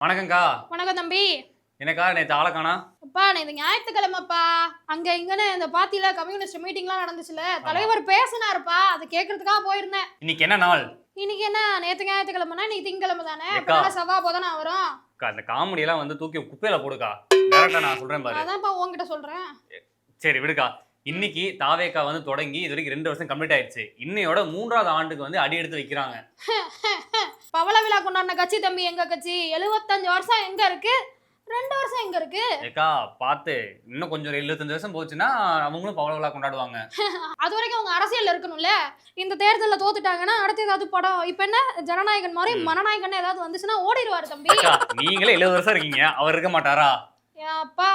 வணக்கம்க்கா. வணக்கம் தம்பி. எனக்கா நேற்று ஆளை காணா? அப்பா நான் இது ஞாயிற்றுக்கிழமைப்பா. அங்க இங்கன்னு இந்த பாத்தியில கம்யூனிஸ்ட் மீட்டிங்லாம் நடந்துச்சுல தலைவர் பேசினாருப்பா. அது கேட்கறதுக்காக போயிருந்தேன். இன்னைக்கு என்ன நாள்? இன்னைக்கு என்ன? நேத்து ஞாயிற்றுக்கிழமைனா நீ திங்கக்கிழமை தானே. ஏக்கா. அப்ப செவ்வாய் போதானே வரும்? அக்கா அந்த காமெடி எல்லாம் வந்து தூக்கி குப்பையில போடுக்கா. டேரக்டா நான் சொல்றேன் பாரு. அதான்ப்பா உன்கிட்ட சொல்றேன். சரி விடுக்கா. இன்னைக்கு தாவேக்கா வந்து தொடங்கி இது வரைக்கும் ரெண்டு வருஷம் கம்ப்ளீட் ஆயிடுச்சு. இன்னையோட மூன்றாவது ஆண்டுக்கு வந்து அடி எடுத்து வைக்கிறாங்க. பவள விழா கொண்டாடின கட்சி தம்பி எங்க கட்சி? எழுபத்தஞ்சு வருஷம் எங்க இருக்கு? ரெண்டு வருஷம் எங்க இருக்கு? ஏக்கா பார்த்து. இன்னும் கொஞ்சம் எழுபத்தஞ்சு வருஷம் போச்சுன்னா அவங்களும் பவள விழா கொண்டாடுவாங்க. அது வரைக்கும் அவங்க அரசியல்ல இருக்கணும்ல? இந்த தேர்தல்ல தோத்துட்டாங்கன்னா அடுத்து ஏதாவது படம். இப்ப என்ன? ஜனநாயகன் மாதிரி. மனநாயகன் ஏதாவது வந்துச்சுன்னா ஓடிடுவாரு தம்பி. நீங்களே எழுபது வருஷம் இருக்கீங்க. அவர் இருக்க மாட்டாரா? ஏன் அப்பா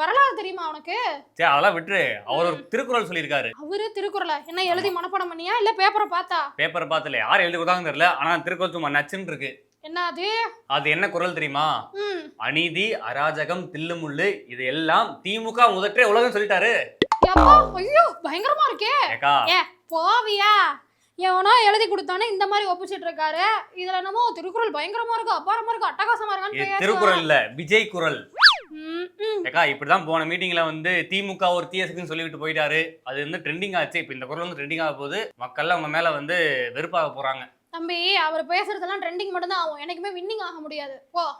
வரலாறு தெரியுமா உனக்கு? சரி அதெல்லாம் விட்டுரு. அவர் ஒரு திருக்குறள் சொல்லியிருக்காரு. அவரு திருக்குறளை. என்ன எழுதி மனப்பாடம் பண்ணியா? இல்ல பேப்பரை பார்த்தா? பேப்பர் பார்த்துல யார் எழுதி கொடுத்தாங்கன்னு தெரியல. ஆனா திருக்குறள் சும்மா நச்சுன்னு இருக்கு. என்ன அது? அது என்ன குறள் தெரியுமா? அநீதி அராஜகம் தில்லுமுள்ளு இது எல்லாம் திமுக முதற்றே உலகம் சொல்லிட்டாரு. ஐயோ பயங்கரமா இருக்கே. ஏ போவியா? எவனோ எழுதி கொடுத்தானே இந்த மாதிரி ஒப்பிச்சிட்டு இருக்காரு. இதுல என்னமோ திருக்குறள் பயங்கரமா இருக்கு அபாரமா இருக்கு அட்டகாசமா இருக்கான்னு திருக்குறள் இல்ல விஜய் குரல். ஏக்கா இப்படிதான் போன மீட்டிங்ல வந்து திமுக ஒரு தீயசுக்குன்னு சொல்லிவிட்டு போயிட்டாரு. அது வந்து ட்ரெண்டிங் ஆச்சு. இப்ப இந்த குரல் வந்து ட்ரெண்டிங் ஆக போகுது. மக்கள் அவங்க மேல வந்து வெறுப்பாக போறாங்க. தம்பி அவர் பேசுறதெல்லாம் ட்ரெண்டிங் மட்டும் தான் ஆகும். எனக்குமே வின்னிங் ஆக முடியாது. போ.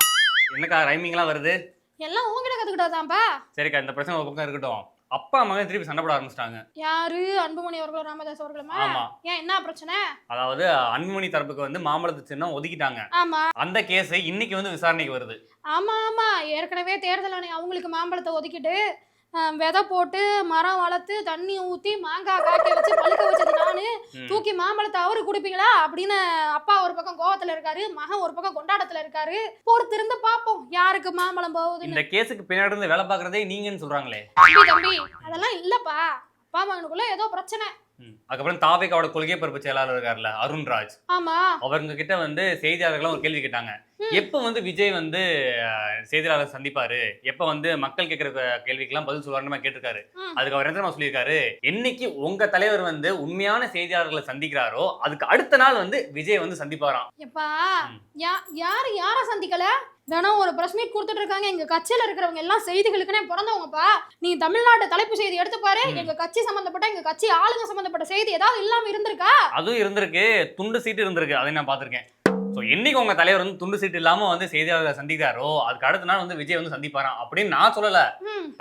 என்னக்கா ரைமிங்லாம் வருது? எல்லாம் உங்ககிட்ட கத்துக்கிட்டாதான்ப்பா சரிக்கா இந்த பிரச்சனை ஒரு பக்கம் இருக்கட்டும். அப்பா மகன் திருப்பி சண்டை போட ஆரம்பிச்சிட்டாங்க. யாரு? அன்புமணி அவர்களும் ராமதாஸ் அவர்களுமா? ஆமா. ஏன் என்ன பிரச்சனை? அதாவது அன்புமணி தரப்புக்கு வந்து மாம்பழத்து சின்னம் ஒதுக்கிட்டாங்க. ஆமா. அந்த கேஸ் இன்னைக்கு வந்து விசாரணைக்கு வருது. ஆமா ஆமா. ஏற்கனவே தேர்தல் ஆணையம் அவங்களுக்கு மாம்பழத்தை ஒதுக்கிட்டு விதை போட்டு மரம் வளர்த்து தண்ணி ஊத்தி மாங்காய் காய்க்க வச்சு பழுக்க வச்சது நானு. தூக்கி மாம்பழத்தை அவரு குடிப்பீங்களா? அப்படின்னு அப்பா ஒரு பக்கம் கோவத்துல இருக்காரு மகன் ஒரு பக்கம் கொண்டாட்டத்துல இருக்காரு. பொறுத்திருந்து பாப்போம் யாருக்கு மாம்பழம் போகுதுன்னு. இந்த கேஸுக்கு பின்னாடி இருந்து வேலை பார்க்கறதே நீங்கன்னு சொல்றாங்களே. தம்பி அதெல்லாம் இல்லப்பா. அப்பா மகனுக்குள்ள ஏதோ பிரச்சனை. அதுக்கப்புறம் தாவேக்காவோட கொள்கை பரப்பு செயலாளர் இருக்கார்ல அருண்ராஜ். ஆமா. அவங்க கிட்ட வந்து செய்தியாளர்கள்லாம் ஒரு கேள்வி கேட்டாங்க. எப்ப வந்து விஜய் வந்து செய்தியாளர் சந்திப்பாரு? எப்ப வந்து மக்கள் கேட்கிற கேள்விக்கெல்லாம் பதில் சொல்லுவாருன்னு கேட்டிருக்காரு. அதுக்கு அவர் என்ன சொல்லியிருக்காரு? என்னைக்கு உங்க தலைவர் வந்து உண்மையான செய்தியாளர்களை சந்திக்கிறாரோ அதுக்கு அடுத்த நாள் வந்து விஜய் வந்து சந்திப்பாராம். எப்பா யாரு யார சந்திக்கல? தினம் ஒரு பிரஸ் மீட் கொடுத்துட்டு இருக்காங்க. எங்க கட்சியில இருக்கிறவங்க எல்லாம் செய்திகளுக்குனே பிறந்தவங்கப்பா. நீ தமிழ்நாட்டு தலைப்பு செய்தி எடுத்து பாரு. எங்க கட்சி சம்பந்தப்பட்ட எங்க கட்சி ஆளுங்க சம்பந்தப்பட்ட செய்தி ஏதாவது இல்லாம இருந்திருக்கா? அதுவும் இருந்திருக்கு. துண்டு சீட்டு இருந்திருக்கு. அதை நான் பார்த்திருக்கேன். ஸோ என்னைக்கு உங்க தலைவர் வந்து துண்டு சீட்டு இல்லாம வந்து செய்தியாளர்களை சந்திக்கிறாரோ அதுக்கு அடுத்த நாள் வந்து விஜய் வந்து சந்திப்பாராம் அப்படின்னு நான் சொல்லல.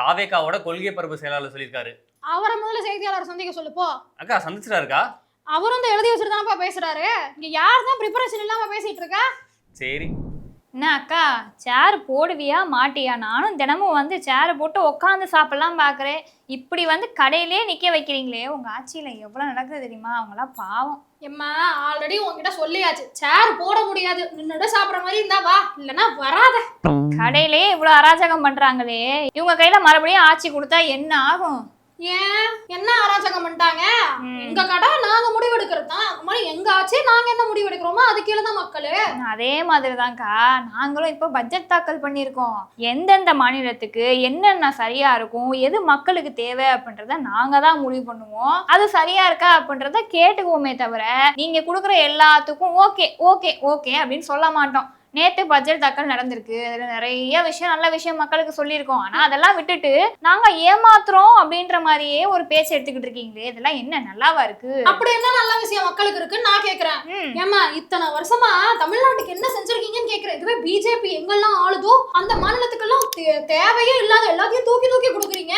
தாவேக்காவோட கொள்கை பரப்பு செயலாளர் சொல்லியிருக்காரு. அவரை முதல்ல செய்தியாளர் சந்திக்க சொல்லு போ. அக்கா சந்திச்சிட்டாருக்கா? அவரும் இந்த எழுதி வச்சுட்டு தானப்பா பேசுறாரு. இங்க யார் தான் ப்ரிப்பரேஷன் இல்லாம பேசிட்டு இருக்கா? சரி. என்ன அக்கா சேர் போடுவியா மாட்டியா? நானும் தினமும் வந்து சேர் போட்டு உட்காந்து சாப்பிடலாம் பார்க்குறேன் இப்படி வந்து கடையிலே நிற்க வைக்கிறீங்களே உங்கள் ஆட்சியில் எவ்வளோ நடக்குது தெரியுமா? அவங்களாம் பாவம். எம்மா ஆல்ரெடி உன்கிட்ட சொல்லியாச்சு. சேர் போட முடியாது. நின்னுட சாப்பிடுற மாதிரி இருந்தா வா. இல்லனா வராத. கடையிலே இவ்வளோ அராஜகம் பண்ணுறாங்களே இவங்க கையில் மறுபடியும் ஆட்சி கொடுத்தா என்ன ஆகும்? ஏன்? என்ன அராஜகம் பண்ணிட்டாங்க? ம். எங்க கடை நாங்க முடிவெடுக்கிறது? தான் மாதிரி எங்க ஆச்சு நாங்க என்ன முடிவெடுக்கிறோமோ அது கீழே தான் மக்களு. அதே மாதிரி தான்க்கா நாங்களும் இப்போ பட்ஜெட் தாக்கல் பண்ணியிருக்கோம். எந்தெந்த மாநிலத்துக்கு என்னென்ன சரியா இருக்கும் எது மக்களுக்கு தேவை அப்படின்றத நாங்க தான் முடிவு பண்ணுவோம். அது சரியா இருக்கா அப்படின்றத கேட்டுக்குவோமே தவிர நீங்க கொடுக்குற எல்லாத்துக்கும் ஓகே ஓகே ஓகே அப்படின்னு சொல்ல மாட்டோம். நேத்து பட்ஜெட் தாக்கல் நடந்திருக்கு. அதுல நிறைய விஷயம் நல்ல விஷயம் மக்களுக்கு சொல்லியிருக்கோம். ஆனா அதெல்லாம் விட்டுட்டு நாங்க ஏமாத்துறோம் அப்படின்ற மாதிரியே ஒரு பேச்சு எடுத்துக்கிட்டு இருக்கீங்களே இதெல்லாம் என்ன நல்லாவா இருக்கு? அப்படி என்ன நல்ல விஷயம் மக்களுக்கு இருக்குன்னு நான் கேக்குறேன். ஏமா இத்தனை வருஷமா தமிழ்நாட்டுக்கு என்ன செஞ்சிருக்கீங்கன்னு கேக்குறேன். இதுவே பிஜேபி எங்கெல்லாம் ஆளுதோ அந்த மாநிலத்துக்கெல்லாம் தேவையே இல்லாத எல்லாத்தையும் தூக்கி தூக்கி கொடுக்குறீங்க.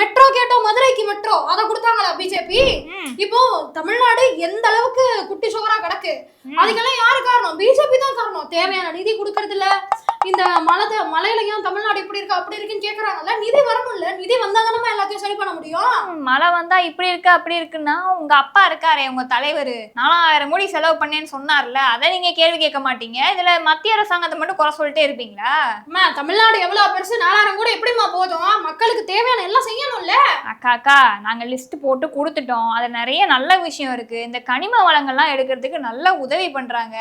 மெட்ரோ கேட்டோம் மதுரைக்கு மெட்ரோ அதை கொடுத்தாங்களா பிஜேபி. இப்போ தமிழ்நாடு எந்த அளவுக்கு குட்டி சுவரா கிடக்கு அதுக்கெல்லாம் யாரு காரணம்? பிஜேபி தான் காரணம். தேவையான நிதி கொடுக்கறது இல்ல இந்த மலை மலையில ஏன் தமிழ்நாடு இப்படி இருக்கு அப்படி இருக்குன்னு கேக்குறாங்கல்ல நிதி வரணும்ல நிதி வந்தாங்க நம்ம எல்லாத்தையும் சரி பண்ண முடியும்? மழை வந்தா இப்படி இருக்கு அப்படி இருக்குன்னா உங்க அப்பா இருக்காரே உங்க தலைவர். நாலாயிரம் கோடி செலவு பண்ணேன்னு சொன்னார்ல அதை நீங்க கேள்வி கேட்க மாட்டீங்க. இதுல மத்திய அரசாங்கத்தை மட்டும் குறை சொல்லிட்டே இருப்பீங்களா? அம்மா தமிழ்நாடு எவ்வளவு பெருசு நாலாயிரம் கூட எப்படிம்மா போதும்? மக்களுக்கு தேவையான எல்லாம் செய்யணும்ல? அக்கா அக்கா நாங்க லிஸ்ட் போட்டு கொடுத்துட்டோம். அது நிறைய நல்ல விஷயம் இருக்கு. இந்த கனிம வளங்கள்லாம் எடுக்கிறதுக்கு நல்ல உதவி பண்றாங்க.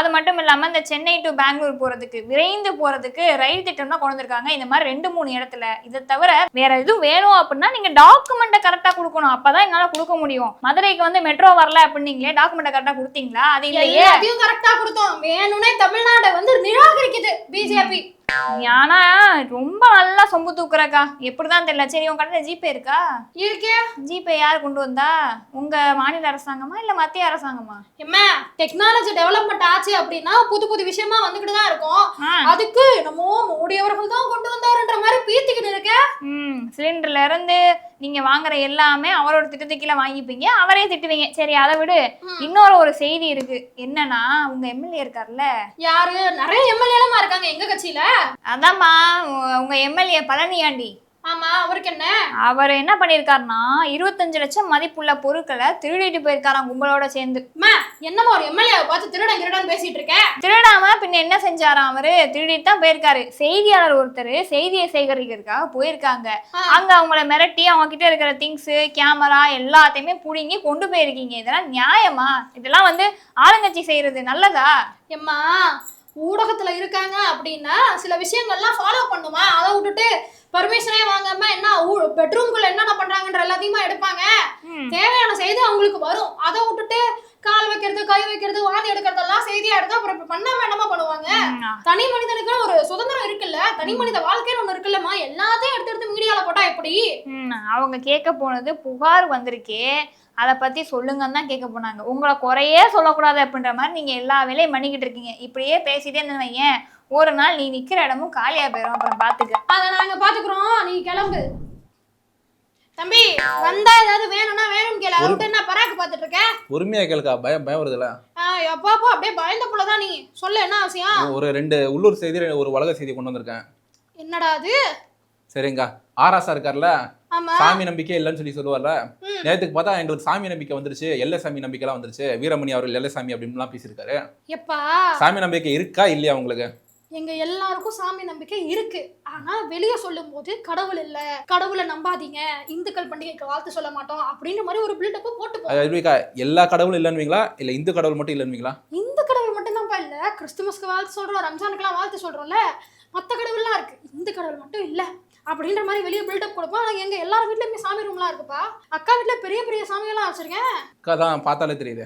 அது மட்டும் இல்லாம இந்த சென்னை டு பெங்களூர் போறதுக்கு விரைந்து விரைந்து போறதுக்கு ரயில் திட்டம் தான் கொண்டு வந்திருக்காங்க. இந்த மாதிரி ரெண்டு மூணு இடத்துல. இதை தவிர வேற எதுவும் வேணும் அப்படின்னா நீங்க டாக்குமெண்ட்டை கரெக்டா கொடுக்கணும். அப்பதான் எங்களால கொடுக்க முடியும். மதுரைக்கு வந்து மெட்ரோ வரல அப்படின்னீங்களே டாக்குமெண்ட்டை கரெக்டா கொடுத்தீங்களா? அது இல்லையே. அதையும் கரெக்டா கொடுத்தோம். வேணும்னே தமிழ்நாடு வந்து நிராகரிக்குது. பிஜேபி ஆனா ரொம்ப நல்லா சொம்பு தூக்குறக்கா. எப்படிதான் தெரியல. சரி உங்க கடையில ஜிபே இருக்கா? இருக்கே. ஜிபே யார் கொண்டு வந்தா? உங்க மாநில அரசாங்கமா இல்ல மத்திய அரசாங்கமா? எம்மா டெக்னாலஜி டெவலப்மெண்ட் ஆச்சு அப்படின்னா புது புது விஷயமா வந்துகிட்டு தான் இருக்கும். அதுக்கு என்னமோ மோடி அவர்கள் தான் கொண்டு வந்தாருன்ற மாதிரி பீத்திக்கிட்டு இருக்க. ம் சிலிண்டர்ல இருந்து நீங்க வாங்குற எல்லாமே அவரோட திட்டத்துக்கு கீழே வாங்கிப்பீங்க. அவரே திட்டுவீங்க. சரி அதை விடு. இன்னொரு ஒரு செய்தி இருக்கு. என்னன்னா உங்க எம்எல்ஏ இருக்கார்ல? யாரு? நிறைய எம்எல்ஏலமா இருக்காங்க எங்க கட்சியில. அதாம்மா உங்க எம்எல்ஏ பழனியாண்டி. ஆமா அவருக்கு என்ன? அவர் என்ன பண்ணிருக்காருன்னா இருபத்தஞ்சு லட்சம் மதிப்புள்ள பொருட்களை திருடிட்டு போயிருக்காராம் கும்பலோட சேர்ந்து. என்னமா ஒரு எம்எல்ஏ பார்த்து திருடன் திருடன் பேசிட்டு இருக்க? திருடாம பின்ன என்ன செஞ்சாராம் அவரு? திருடிட்டு தான் போயிருக்காரு. செய்தியாளர் ஒருத்தர் செய்தியை சேகரிக்கிறதுக்காக போயிருக்காங்க. அங்க அவங்கள மிரட்டி அவங்க கிட்ட இருக்கிற திங்ஸ் கேமரா எல்லாத்தையுமே புடுங்கி கொண்டு போயிருக்கீங்க. இதெல்லாம் நியாயமா? இதெல்லாம் வந்து ஆளுங்கட்சி செய்யறது நல்லதா? எம்மா ஊடகத்துல இருக்காங்க அப்படின்னா சில விஷயங்கள்லாம் ஃபாலோ பண்ணுமா? அதை விட்டுட்டு பர்மிஷனே வாங்காம என்ன பெட்ரூம்குள்ள என்னென்ன பண்றாங்கன்ற எல்லாத்தையுமா எடுப்பாங்க. தேவையான செய்தி அவங்களுக்கு வரும். அதை விட்டுட்டு கால் வைக்கிறது கை வைக்கிறது வாந்தி எடுக்கிறதெல்லாம் செய்தியா எடுத்தா அப்புறம் பண்ணாம என்னமா பண்ணுவாங்க. தனி மனிதனுக்கு ஒரு சுதந்திரம் இருக்குல்ல? தனி மனித வாழ்க்கைன்னு ஒண்ணு இருக்குல்லம்மா. எல்லாத்தையும் எடுத்து எடுத்து மீடியால போட்டா எப்படி? அவங்க கேட்க போனது புகார் வந்திருக்கே. அதை பத்தி சொல்லுங்கன்னு தான் கேட்க போனாங்க. உங்களை குறையே சொல்லக்கூடாது அப்படின்ற மாதிரி நீங்க எல்லா வேலையும் பண்ணிக்கிட்டு இருக்கீங்க. இப்படியே பேசிட்டே இருந்தேன்னு வையேன். ஒரு நாள் நீ நிக்கிற இடமும் காலியா போயிடும் அப்புறம் பாத்துக்க. அதை நாங்க பாத்துக்கிறோம். நீ கிளம்பு. தம்பி வந்தா ஏதாவது வேணும்னா வேணும் கேளு. அவர்கிட்ட என்ன பராக்கு பாத்துட்டு இருக்க? பொறுமையா கேளுக்கா? பயம் பயம் வருதுல்ல ஆஹ் எப்பப்போ அப்படியே பயந்த புள்ளதான் நீ. சொல்லு என்ன அவசியம்? ஒரு ரெண்டு உள்ளூர் செய்தி ஒரு உலக செய்தி கொண்டு வந்திருக்கேன். என்னடா அது? சரிங்க. ஆராசா இருக்கார்ல? சாமி நம்பிக்கை இல்லைன்னு சொல்லி சொல்லுவார்ல? ம். நேத்துக்கு பார்த்தா எங்களுக்கு சாமி நம்பிக்கை வந்துருச்சு எல்லை சாமி நம்பிக்கைலாம் வந்துருச்சு. வீரமணி அவர்கள் எல்லை சாமி அப்படின்லாம் பேசியிருக்காரு. எப்பா? சாமி நம்பிக்கை இருக்கா இல்லையா உங்களுக்கு? எங்க எல்லாருக்கும் சாமி நம்பிக்கை இருக்கு. ஆனா வெளிய சொல்லும் போது கடவுள் இல்ல கடவுளை நம்பாதீங்க இந்துக்கள் பண்டிகைக்கு வாழ்த்து சொல்ல மாட்டோம் அப்படின்ற மாதிரி ஒரு பில்டப் போட்டு எல்லா கடவுளும் இல்லைன்னுவீங்களா? இல்ல இந்து கடவுள் மட்டும் இல்லைன்னுவீங்களா? இந்து கடவுள் மட்டும்தான்ப்பா இல்ல கிறிஸ்துமஸ்க்கு வாழ்த்து சொல்றோம் ரம்ஜானுக்குலாம் வாழ்த்து சொல்றோம்ல மத்த கடவுள்லாம் இருக்கு. இந்து கடவுள் மட்டும் இல்ல. அப்படின்ற மாதிரி வெளியே பில்டப் கொடுப்போம். ஆனா எங்க எல்லார் வீட்லயுமே சாமி ரூம்லாம் இருக்குப்பா. அக்கா வீட்ல பெரிய பெரிய சாமியெல்லாம் வச்சிருக்கேன். அக்கா தான் பார்த்தாலே தெரியுது.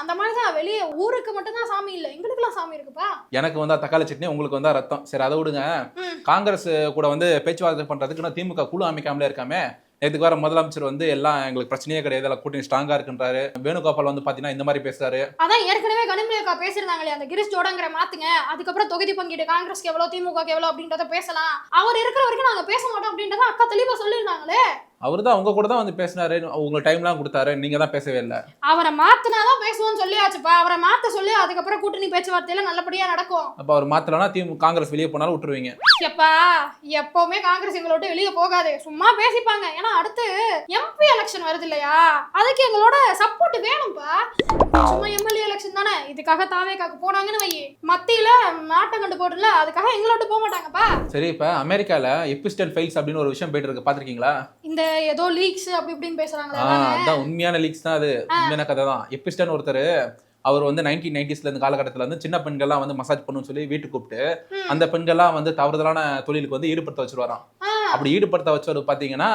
அந்த மாதிரி தான் வெளியே ஊருக்கு மட்டும்தான் சாமி இல்ல. எங்களுக்குலாம் சாமி இருக்குப்பா. எனக்கு வந்தா தக்காளி சட்னி உங்களுக்கு வந்தா ரத்தம். சரி அதை விடுங்க. காங்கிரஸ் கூட வந்து பேச்சுவார்த்தை பண்றதுக்கு நான் திமுக குழு அமைக்காமலே இருக்காமே. நேற்றுக்கு வர முதலமைச்சர் வந்து எல்லாம் எங்களுக்கு பிரச்சனையே கிடையாது எல்லாம் கூட்டணி ஸ்ட்ராங்கா இருக்குன்றாரு. வேணுகோபால் வந்து பாத்தீங்கன்னா இந்த மாதிரி பேசுறாரு. அதான் ஏற்கனவே கனிமொழி பேசியிருந்தாங்களே அந்த கிரிஷ் ஜோடங்கிற மாத்துங்க அதுக்கப்புறம் தொகுதி பங்கீடு காங்கிரஸ்க்கு எவ்வளவு திமுக எவ்வளவு அப்படின்றத பேசலாம். அவர் இருக்கிற வரைக்கும் நாங்க பேச மாட்டோம் அப்படின்றத அக்கா தெளிவா சொல்லியிருந்தாங்களே. அவர் தான் உங்க கூட தான் வந்து பேசினாரு. உங்களுக்கு டைம்லாம் கொடுத்தாரு. நீங்க தான் பேசவே இல்லை. அவரை மாத்தினாதான் பேசுவோம்னு சொல்லியாச்சுப்பா. அவரை மாத்த சொல்லி அதுக்கப்புறம் கூட்டணி பேச்சுவார்த்தையில நல்லபடியா நடக்கும். அப்ப அவர் மாத்தலன்னா திமுக காங்கிரஸ் வெளியே போனாலும் விட்டுருவீங்க. எப்பா எப்பவுமே காங்கிரஸ் எங்களை விட்டு வெளியே போகாது. சும்மா பேசிப்பாங்க. ஏன்னா அடுத்து எம்பி எலெக்ஷன் வருது இல்லையா? அதுக்கு எங்களோட சப்போர்ட் வேணும்ப்பா சும்மா எம்எல்ஏ எலெக்ஷன் தானே. இதுக்காக தாவேக்காக்கு போனாங்கன்னு வை மத்தியில நாட்டம் கண்டு போட்டுல அதுக்காக எங்களை விட்டு போக மாட்டாங்கப்பா. சரி இப்ப அமெரிக்கால எபிஸ்டன் ஃபைல்ஸ் அப்படின்னு ஒரு விஷயம் போயிட்டு இருக்கு. பாத்திருக்கீங்களா இந்த ஏதோ லீக்ஸ் அப்படி இப்படின்னு பேசுறாங்களே அதானே? உண்மையான லீக்ஸ் தான் அது. உண்மையான கதை தான் எபிஸ்டன் ஒருத்தர் அவர் வந்து நைன்டீன் நைன்டிஸ்ல இருந்து காலகட்டத்துல வந்து சின்ன பெண்கள்லாம் வந்து மசாஜ் பண்ணுன்னு சொல்லி வீட்டுக்கு கூப்பிட்டு. அந்த பெண்கள்லாம் வந்து தவறுதலான தொழிலுக்கு வந்து ஈடுபடுத்த வச்சிருவாராம். அப்படி ஈடுபடுத்த வச்சவர் பாத்தீங்கன்னா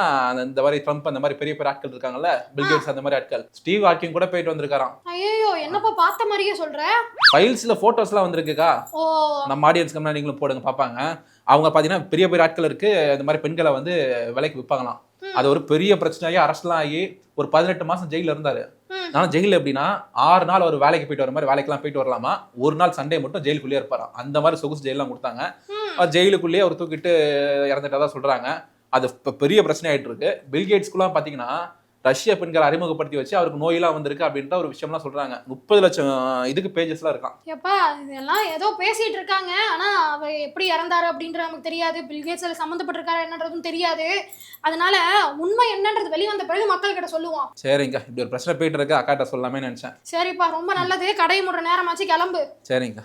இந்த மாதிரி ட்ரம்ப் அந்த மாதிரி பெரிய பெரிய ஆட்கள் இருக்காங்கல்ல பில்கேட்ஸ் அந்த மாதிரி ஆட்கள். ஸ்டீவ் ஹாக்கிங் கூட போயிட்டு வந்திருக்காராம். ஐயோ என்னப்பா பார்த்த மாதிரியே சொல்ற? ஃபைல்ஸ்ல போட்டோஸ்லாம் வந்திருக்குக்கா. நம்ம ஆடியன்ஸ்க்கு நீங்களும் போடுங்க பார்ப்பாங்க. அவங்க பார்த்தீங்கன்னா பெரிய பெரிய ஆட்கள் இருக்கு இந்த மாதிரி பெண்களை வந்து விலைக்கு விற்பாங்களாம். அது ஒரு பெரிய பிரச்சனையாகி அரஸ்ட்லாம் ஆகி ஒரு பதினெட்டு மாசம் ஜெயில இருந்தாரு. ஆனா ஜெயில எப்படின்னா ஆறு நாள் அவர் வேலைக்கு போயிட்டு வர மாதிரி வேலைக்கெல்லாம் போயிட்டு வரலாமா? ஒரு நாள் சண்டே மட்டும் ஜெயிலுக்குள்ளேயே இருப்பாராம். அந்த மாதிரி சொகுசு ஜெயிலாம் கொடுத்தாங்க. அவர் ஜெயிலுக்குள்ளேயே அவர் தூக்கிட்டு இறந்துட்டதா சொல்றாங்க. அது இப்ப பெரிய பிரச்சனை ஆயிட்டு இருக்கு. பில்கேட்ஸ்க்குலாம் பாத்தீங்கன்னா ரஷ்ய பெண்களை அறிமுகப்படுத்தி வச்சு அவருக்கு நோயெல்லாம் வந்திருக்கு அப்படின்ற ஒரு விஷயம்லாம் சொல்றாங்க. முப்பது லட்சம் இதுக்கு பேஜஸ்லாம் இருக்கான் எப்பா இதெல்லாம் ஏதோ பேசிட்டு இருக்காங்க. ஆனா எப்படி இறந்தாரு அப்படின்றது நமக்கு தெரியாது. பில்கேட்ஸ்ல சம்மந்தப்பட்டிருக்காரு என்னன்றதும் தெரியாது. அதனால உண்மை என்னன்றது வெளிய வந்த பிறகு மக்கள் கிட்ட சொல்லுவோம். சரிங்க. இப்படி ஒரு பிரச்சனை போயிட்டு இருக்கு அக்காட்ட சொல்லாமே நினைச்சேன். சரிப்பா ரொம்ப நல்லது. கடை முடுற நேரமாச்சு கிளம்பு. சரிங்க.